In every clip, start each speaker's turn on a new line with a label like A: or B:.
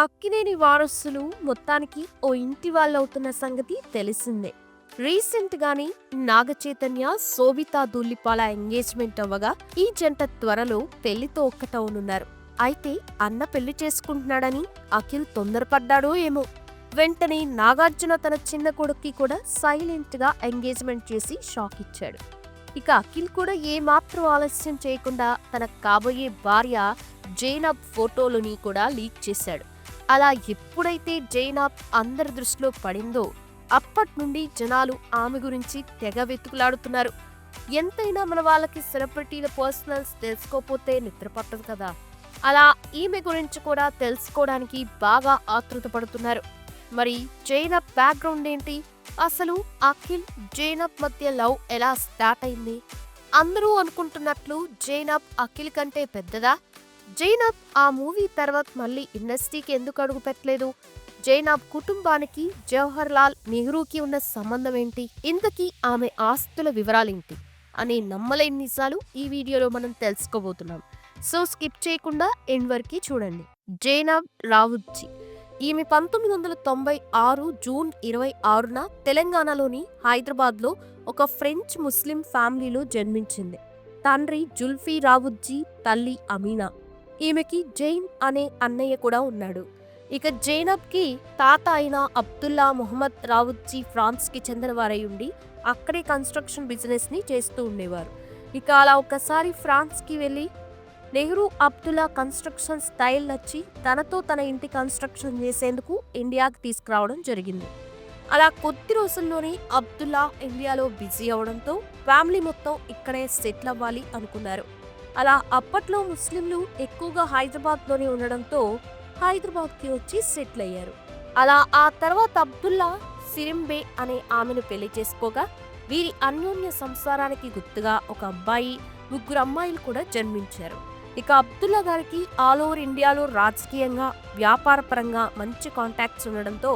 A: అక్కినేని వారసులు మొత్తానికి ఓ ఇంటి వాళ్ళవుతున్న సంగతి తెలిసిందే. రీసెంట్ గాని నాగ చైతన్య శోభితా దూల్లిపాల ఎంగేజ్మెంట్ అవ్వగా ఈ జంట త్వరలో పెళ్ళితో ఒక్కటవునున్నారు అయితే అన్న పెళ్ళి చేసుకుంటున్నాడని అఖిల్ తొందరపడ్డాడో ఏమో. వెంటనే నాగార్జున తన చిన్న కొడుక్కి కూడా సైలెంట్గా ఎంగేజ్మెంట్ చేసి షాక్ ఇచ్చాడు. ఇక అఖిల్ కూడా ఏమాత్రం ఆలస్యం చేయకుండా తన కాబోయే భార్య జైనబ్ ఫోటోలని కూడా లీక్ చేశాడు. అలా ఎప్పుడైతే జైనబ్ అందరి దృష్టిలో పడిందో అప్పటి నుండి జనాలు ఆమె గురించి తెగ వెతుకులాడుతున్నారు. ఎంతైనా మన వాళ్ళకి సెలబ్రిటీల పర్సనల్స్ తెలుసుకోపోతే నిద్ర పట్టదు కదా. అలా ఈమె గురించి కూడా తెలుసుకోవడానికి బాగా ఆతృత పడుతున్నారు. మరి జైనబ్ బ్యాక్గ్రౌండ్ ఏంటి? అసలు అఖిల్ జైనబ్ మధ్య లవ్ ఎలా స్టార్ట్ అయింది? అందరూ అనుకుంటున్నట్లు జైనబ్ అఖిల్ కంటే పెద్దదా? జైనబ్ ఆ మూవీ తర్వాత మళ్ళీ ఇండస్ట్రీకి ఎందుకు అడుగు పెట్టలేదు? జైనబ్ కుటుంబానికి జవహర్ లాల్ నెహ్రూకి ఉన్న సంబంధం ఏంటి? ఇంతకీ ఆమె ఆస్తుల వివరాలేంటి అనే నమ్మలేని నిజాలు ఈ వీడియోలో మనం తెలుసుకోబోతున్నాం. సో స్కిప్ చేయకుండా ఎండ్ వరకు చూడండి. జైనబ్ రావుజ్జీ ఈమె పంతొమ్మిది వందల తొంభై ఆరు జూన్ ఇరవై ఆరున తెలంగాణలోని హైదరాబాద్లో ఒక ఫ్రెంచ్ ముస్లిం ఫ్యామిలీలో జన్మించింది. తండ్రి జుల్ఫీ రావుజ్జీ తల్లి అమీనా. ఈమెకి జైన్ అనే అన్నయ్య కూడా ఉన్నాడు. ఇక జైనబ్కి తాత అయిన అబ్దుల్లా మొహమ్మద్ రావుజీ ఫ్రాన్స్కి చెందినవారై ఉండి అక్కడే కన్స్ట్రక్షన్ బిజినెస్ని చేస్తూ ఉండేవారు. ఇక అలా ఒకసారి ఫ్రాన్స్కి వెళ్ళి నెహ్రూ అబ్దుల్లా కన్స్ట్రక్షన్ స్టైల్ నచ్చి తనతో తన ఇంటి కన్స్ట్రక్షన్ చేసేందుకు ఇండియాకి తీసుకురావడం జరిగింది. అలా కొద్ది రోజుల్లోనే అబ్దుల్లా ఇండియాలో బిజీ అవడంతో ఫ్యామిలీ మొత్తం ఇక్కడే సెటిల్ అవ్వాలి అనుకున్నారు. అలా అప్పట్లో ముస్లింలు ఎక్కువగా హైదరాబాద్లోనే ఉండడంతో హైదరాబాద్కి వచ్చి సెటిల్ అయ్యారు. అలా ఆ తర్వాత అబ్దుల్లా సిరింబే అనే ఆమెను పెళ్ళి చేసుకోగా వీరి అన్యోన్య సంసారానికి గుర్తుగా ఒక అబ్బాయి ముగ్గురు అమ్మాయిలు కూడా జన్మించారు. ఇక అబ్దుల్లా గారికి ఆల్ ఓవర్ ఇండియాలో రాజకీయంగా వ్యాపారపరంగా మంచి కాంటాక్ట్స్ ఉండడంతో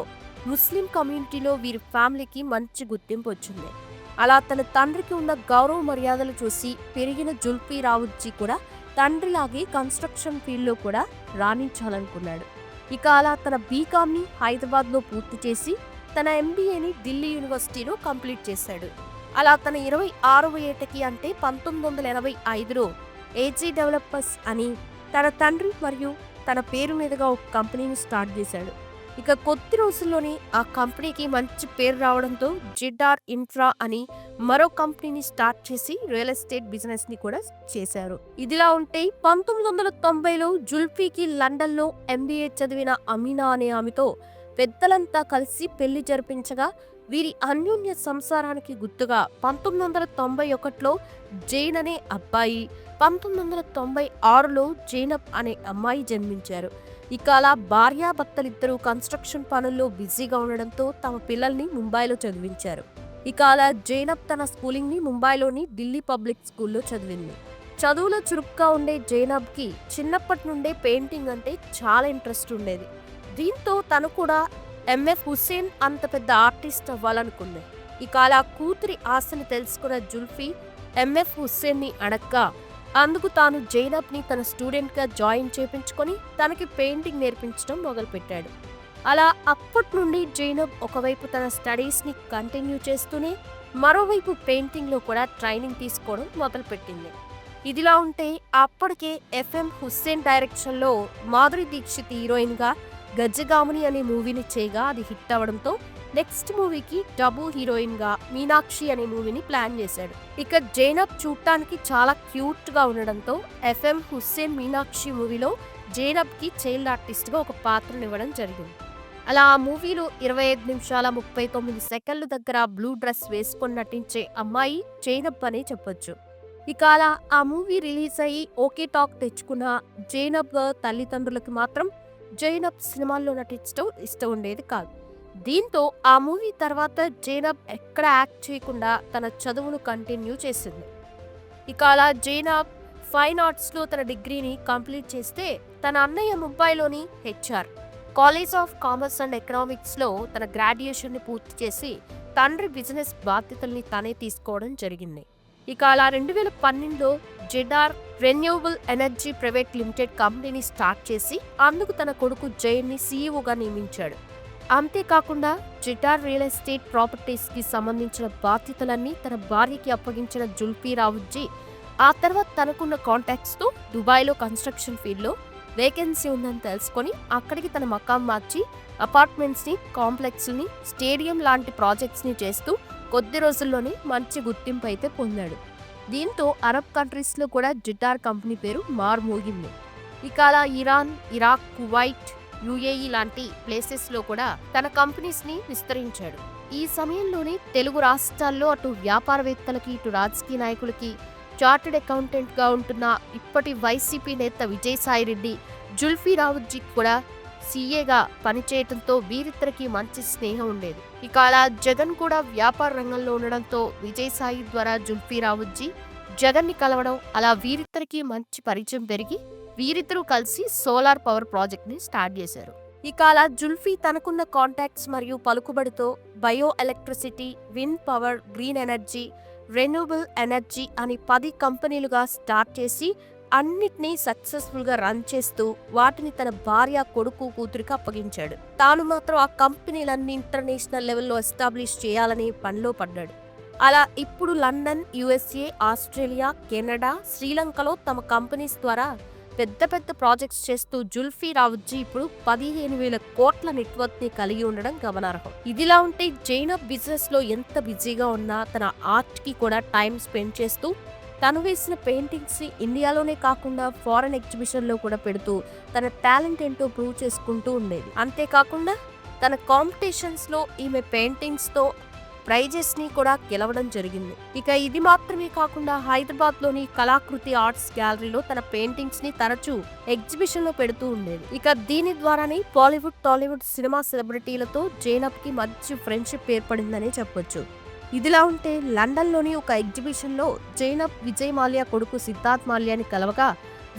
A: ముస్లిం కమ్యూనిటీలో వీరి ఫ్యామిలీకి మంచి గుర్తింపు వచ్చింది. అలా తన తండ్రికి ఉన్న గౌరవ మర్యాదలు చూసి పెరిగిన జుల్ఫీ రావుజీ కూడా తండ్రిలాగే కన్స్ట్రక్షన్ ఫీల్డ్లో కూడా రాణించాలనుకున్నాడు. ఇక అలా తన బీకామ్ని హైదరాబాద్లో పూర్తి చేసి తన ఎంబీఏని ఢిల్లీ యూనివర్సిటీలో కంప్లీట్ చేశాడు. అలా తన ఇరవై ఆరవ ఏటకి అంటే పంతొమ్మిది వందల ఎనభై ఐదులో ఏజీ డెవలపర్స్ అని తన తండ్రి మరియు తన పేరు మీదుగా ఒక కంపెనీని స్టార్ట్ చేశాడు. ఇక కొద్ది రోజుల్లోనే ఆ కంపెనీకి మంచి పేరు రావడంతో జిడ్డార్ ఇన్ఫ్రా అని మరో కంపెనీని స్టార్ట్ చేసి రియల్ ఎస్టేట్ బిజినెస్ని కూడా చేశారు. ఇదిలా ఉంటే పంతొమ్మిది వందల తొంభైలో జుల్ఫీకి లండన్లో ఎంబీఏ చదివిన అమీనా అనే ఆమెతో పెద్దలంతా కలిసి పెళ్ళి జరిపించగా వీరి అన్యోన్య సంసారానికి గుర్తుగా పంతొమ్మిది వందల తొంభై ఒకటిలో జైన్ అనే అబ్బాయి పంతొమ్మిది వందల తొంభై ఆరులో జైనబ్ అనే అమ్మాయి జన్మించారు. ఇక అలా భార్యాభర్తలిద్దరూ కన్స్ట్రక్షన్ పనుల్లో బిజీగా ఉండడంతో తమ పిల్లల్ని ముంబైలో చదివించారు. ఇక అలా జైనబ్ తన స్కూలింగ్ని ముంబైలోని ఢిల్లీ పబ్లిక్ స్కూల్లో చదివింది. చదువులో చురుగ్గా ఉండే జైనబ్కి చిన్నప్పటి నుండే పెయింటింగ్ అంటే చాలా ఇంట్రెస్ట్ ఉండేది. దీంతో తను కూడా ఎంఎఫ్ హుస్సేన్ అంత పెద్ద ఆర్టిస్ట్ అవ్వాలనుకుంది. ఇక అలా కూతురి ఆశని తెలుసుకున్న జుల్ఫీ ఎంఎఫ్ హుస్సేన్ని అడగ్గా అందుకు తాను జైనబ్ని తన స్టూడెంట్గా జాయిన్ చేపించుకొని తనకి పెయింటింగ్ నేర్పించడం మొదలుపెట్టాడు. అలా అప్పటి నుండి జైనబ్ ఒకవైపు తన స్టడీస్ని కంటిన్యూ చేస్తూనే మరోవైపు పెయింటింగ్లో కూడా ట్రైనింగ్ తీసుకోవడం మొదలుపెట్టింది. ఇదిలా ఉంటే అప్పటికే ఎఫ్ఎం హుస్సేన్ డైరెక్షన్లో మాధురి దీక్షిత్ హీరోయిన్గా గజ్జగాముని అనే మూవీని చేయగా అది హిట్ అవ్వడంతో నెక్స్ట్ మూవీకి డబుల్ హీరోయిన్గా మీనాక్షి అనే మూవీని ప్లాన్ చేశాడు. ఇక జైనబ్ చూడటానికి చాలా క్యూట్గా ఉండడంతో ఎఫ్ఎం హుస్సేన్ మీనాక్షి మూవీలో జైనబ్కి చైల్డ్ ఆర్టిస్ట్గా ఒక పాత్రను ఇవ్వడం జరిగింది. అలా ఆ మూవీలో ఇరవై ఐదు నిమిషాల ముప్పై తొమ్మిది సెకండ్ల దగ్గర బ్లూ డ్రెస్ వేసుకొని నటించే అమ్మాయి జైనబ్ అనే చెప్పొచ్చు. ఇక అలా ఆ మూవీ రిలీజ్ అయ్యి ఓకే టాక్ తెచ్చుకున్న జైనబ్ తల్లిదండ్రులకి మాత్రం జైనబ్ సినిమాల్లో నటించడం ఇష్టం ఉండేది కాదు. దీంతో ఆ మూవీ తర్వాత జైనబ్ ఎక్కడ యాక్ట్ చేయకుండా తన చదువును కంటిన్యూ చేసింది. ఇక అలా జైనబ్ ఫైన్ ఆర్ట్స్లో తన డిగ్రీని కంప్లీట్ చేస్తే తన అన్నయ్య ముంబైలోని HR college of commerce and ఎకనామిక్స్లో తన గ్రాడ్యుయేషన్ని పూర్తి చేసి తండ్రి బిజినెస్ బాధ్యతల్ని తనే తీసుకోవడం జరిగింది. ఇక అలా రెండు వేల పన్నెండులో Zedar renewable energy private limited కంపెనీని స్టార్ట్ చేసి అందుకు తన కొడుకు జైన్ని సీఈఓగా నియమించాడు. అంతేకాకుండా జిటార్ రియల్ ఎస్టేట్ ప్రాపర్టీస్కి సంబంధించిన బాధ్యతలన్నీ తన భార్యకి అప్పగించిన జుల్ఫీ రావుజీ ఆ తర్వాత తనకున్న కాంటాక్ట్స్తో దుబాయ్లో కన్స్ట్రక్షన్ ఫీల్డ్లో వేకెన్సీ ఉందని తెలుసుకొని అక్కడికి తన మకాం మార్చి అపార్ట్మెంట్స్ని కాంప్లెక్స్ని స్టేడియం లాంటి ప్రాజెక్ట్స్ని చేస్తూ కొద్ది రోజుల్లోనే మంచి గుర్తింపు అయితే పొందాడు. దీంతో అరబ్ కంట్రీస్లో కూడా జిటార్ కంపెనీ పేరు మారుమోగింది. ఇక అలా ఇరాన్ ఇరాక్ కువైట్ యుఏఈ లాంటి ప్లేసెస్లో కూడా తన కంపెనీస్ని విస్తరించాడు. ఈ సమయంలోనే తెలుగు రాష్ట్రాల్లో అటు వ్యాపారవేత్తలకి ఇటు రాజకీయ నాయకులకి చార్టెడ్ అకౌంటెంట్గా ఉంటున్న ఇప్పటి వైసీపీ నేత విజయసాయిరెడ్డి జుల్ఫీ రావుజీ కూడా సీఏగా పనిచేయడంతో వీరిద్దరికి మంచి స్నేహం ఉండేది. ఇక అలా జగన్ కూడా వ్యాపార రంగంలో ఉండడంతో విజయసాయి ద్వారా జుల్ఫీ రావుజీ జగన్ని కలవడం అలా వీరిద్దరికి మంచి పరిచయం పెరిగి వీరిద్దరూ కలిసి సోలార్ పవర్ ప్రాజెక్ట్ని స్టార్ట్ చేశారు. ఇక అలా జుల్ఫీ తనకున్న కాంటాక్ట్స్ మరియు పలుకుబడితో bio electricity wind power green energy renewable energy అని పది కంపెనీలుగా స్టార్ట్ చేసి అన్నిటినీ సక్సెస్ఫుల్గా రన్ చేస్తూ వాటిని తన భార్య కొడుకు కూతురికి అప్పగించాడు. తాను మాత్రం ఆ కంపెనీలన్నీ ఇంటర్నేషనల్ లెవెల్లో ఎస్టాబ్లిష్ చేయాలని పనిలో పడ్డాడు. అలా ఇప్పుడు లండన్ యుఎస్ఏ ఆస్ట్రేలియా కెనడా శ్రీలంకలో తమ కంపెనీస్ ద్వారా పెద్ద పెద్ద ప్రాజెక్ట్స్ చేస్తూ జుల్ఫీ రావుజీ ఇప్పుడు పదిహేను వేల కోట్ల నెట్వర్క్ని కలిగి ఉండడం గమనార్హం. ఇదిలా ఉంటే జైనబ్ బిజినెస్లో ఎంత బిజీగా ఉన్నా తన ఆర్ట్కి కూడా టైం స్పెండ్ చేస్తూ తను వేసిన పెయింటింగ్స్ని ఇండియాలోనే కాకుండా ఫారెన్ ఎగ్జిబిషన్లో కూడా పెడుతూ తన టాలెంట్ ఏంటో ప్రూవ్ చేసుకుంటూ ఉండేది. అంతేకాకుండా తన కాంపిటీషన్స్లో ఈమె పెయింటింగ్స్ ప్రైజెస్ని ప్రైజెస్ని కూడా గెలవడం జరిగింది. ఇక ఇది మాత్రమే కాకుండా హైదరాబాద్లోని కళాకృతి ఆర్ట్స్ గ్యాలరీలో తన పెయింటింగ్స్ని తరచూ ఎగ్జిబిషన్లో పెడుతూ ఉండేది. ఇక దీని ద్వారానే బాలీవుడ్ టాలీవుడ్ సినిమా సెలబ్రిటీలతో జైనబ్కి మంచి ఫ్రెండ్షిప్ ఏర్పడిందనే చెప్పొచ్చు. ఇదిలా ఉంటే లండన్లోని ఒక ఎగ్జిబిషన్లో జైనబ్ విజయ్ మాల్యా కొడుకు సిద్ధార్థ్ మాల్యాని కలవగా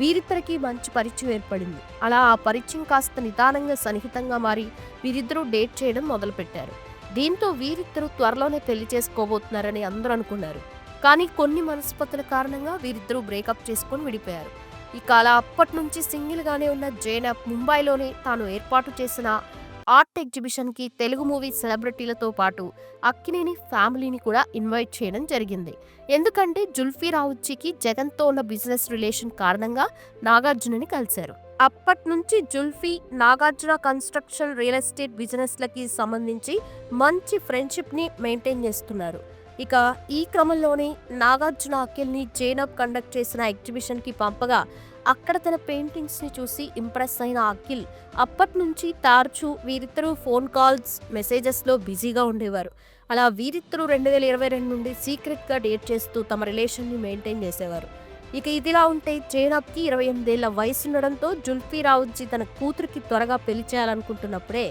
A: వీరిద్దరికీ మంచి పరిచయం ఏర్పడింది. అలా ఆ పరిచయం కాస్త నిదానంగా సన్నిహితంగా మారి వీరిద్దరూ డేట్ చేయడం మొదలుపెట్టారు. దీంతో వీరిద్దరూ త్వరలోనే పెళ్ళి చేసుకోబోతున్నారని అందరూ అనుకున్నారు. కానీ కొన్ని మనస్పతుల కారణంగా వీరిద్దరూ బ్రేకప్ చేసుకొని విడిపోయారు. ఇక అలా అప్పటి నుంచి సింగిల్గానే ఉన్న జైనబ్ ముంబైలోనే తాను ఏర్పాటు చేసిన ఆర్ట్ ఎగ్జిబిషన్కి తెలుగు మూవీ సెలబ్రిటీలతో పాటు అక్కినేని ఫ్యామిలీని కూడా ఇన్వైట్ చేయడం జరిగింది. ఎందుకంటే జుల్ఫీ రావుచ్చికి జగన్తో ఉన్న బిజినెస్ రిలేషన్ కారణంగా నాగార్జునని కలిశారు. అప్పట్నుంచి Zulfi Nagarjuna construction real estate బిజినెస్లకి సంబంధించి మంచి ఫ్రెండ్షిప్ని మెయింటైన్ చేస్తున్నారు. ఇక ఈ క్రమంలోనే నాగార్జున అఖిల్ని జైనబ్ కండక్ట్ చేసిన ఎగ్జిబిషన్కి పంపగా అక్కడ తన పెయింటింగ్స్ని చూసి ఇంప్రెస్ అయిన అఖిల్ అప్పటి నుంచి వీరిద్దరూ ఫోన్ కాల్స్ మెసేజెస్లో బిజీగా ఉండేవారు. అలా వీరిద్దరూ రెండు వేల ఇరవై రెండు నుండి సీక్రెట్గా డేట్ చేస్తూ తమ రిలేషన్ని మెయింటైన్ చేసేవారు. ఇక ఇదిలా ఉంటే జైనబ్కి ఇరవై ఎనిమిదేళ్ళ వయసు ఉండడంతో జుల్ఫీ రావుజీ తన కూతురికి త్వరగా పెళ్ళి చేయాలనుకుంటున్నప్పుడే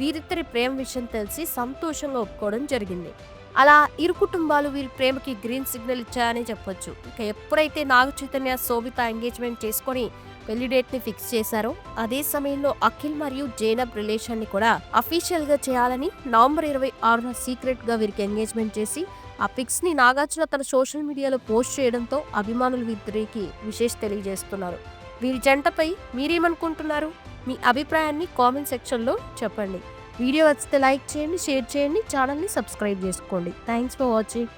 A: వీరిద్దరి ప్రేమ విషయం తెలిసి సంతోషంగా ఒప్పుకోవడం జరిగింది. అలా ఇరు కుటుంబాలు వీరి ప్రేమకి గ్రీన్ సిగ్నల్ ఇచ్చాయని చెప్పొచ్చు. ఇక ఎప్పుడైతే నాగ చైతన్య శోభిత ఎంగేజ్మెంట్ చేసుకొని పెళ్ళి డేట్ని ఫిక్స్ చేశారో అదే సమయంలో అఖిల్ మరియు జైనబ్ రిలేషన్ని కూడా అఫీషియల్గా చేయాలని నవంబర్ ఇరవై ఆరున సీక్రెట్గా వీరికి ఎంగేజ్మెంట్ చేసి ఆ పిక్స్ని నాగార్జున తన సోషల్ మీడియాలో పోస్ట్ చేయడంతో అభిమానులు వీరికి విశేష తెలియజేస్తున్నారు. వీరి జంటపై మీరేమనుకుంటున్నారు? మీ అభిప్రాయాన్ని కామెంట్ సెక్షన్లో చెప్పండి. వీడియో వచ్చితే లైక్ చేయండి షేర్ చేయండి ఛానల్ని సబ్స్క్రైబ్ చేసుకోండి. Thanks for watching